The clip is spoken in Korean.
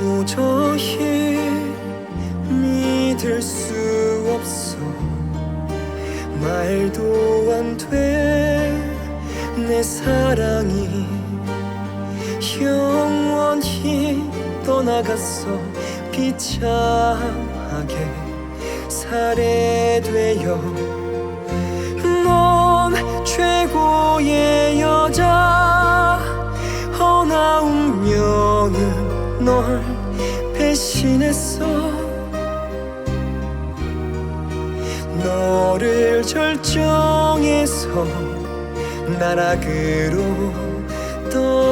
도저히 믿을 수 없어. 말도 안 돼 내 사랑이 영원히 떠나갔어. 비참하게 살해되어. 넌 최고의 여자 허나 운명은 널 배신했어. 너를 절정에서 나락으로 떠밀어